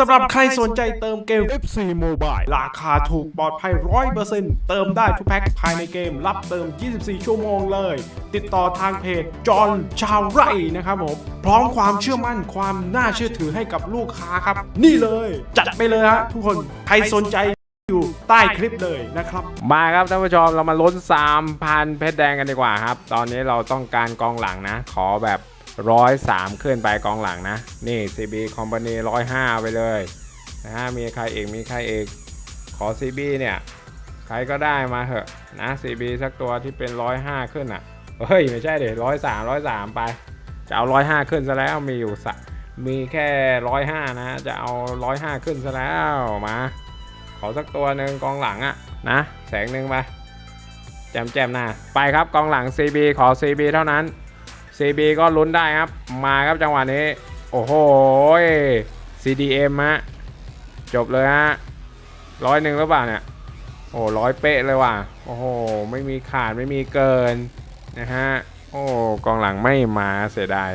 สำหรับใครสนใจเติมเกม FC Mobile ราคาถูกปลอดภัย 100%เติมได้ทุกแพ็คภายในเกม รับเติม 24 ชั่วโมงเลย ติดต่อทางเพจจอห์นชาวไร่นะครับผม พร้อมความเชื่อมั่นความน่าเชื่อถือให้กับลูกค้าครับ นี่เลย จัดไปเลยฮะทุกคน ใครสนใจอยู่ใต้คลิปเลยนะครับ มาครับท่านผู้ชมเรามาลุ้น 3,000 เพชรแดงกันดีกว่าครับ ตอนนี้เราต้องการกองหลังนะ ขอแบบ ร้อยสามขึ้นไปกองหลังนะ นี่ CB Company 105 ไปเลยนะฮะมีใครเอกมีใครเอกขอ CB เนี่ย ใครก็ได้มาเถอะนะ CB สักตัวที่เป็น 105 ขึ้นอะ เฮ้ย ไม่ใช่เดี๋ยวร้อยสามร้อยสามไป จะเอา105ขึ้นซะแล้วมีอยู่สมีแค่105นะ จะเอา105ขึ้นซะแล้วมา ขอสักตัวหนึ่งกองหลังอะนะ แสงหนึ่งไปแจมแจมน้าไปครับกองหลัง CB ขอ CB เท่านั้น CB ก็ลุ้นได้ครับ มาครับจังหวะนี้ โอ้โห CDM ฮะ จบเลยฮะร้อยหนึ่งหรือเปล่าเนี่ย โอ้ร้อยเป๊ะเลยว่ะ โอ้โห ไม่มีขาดไม่มีเกินนะฮะ โอ้กองหลังไม่มาเสียดาย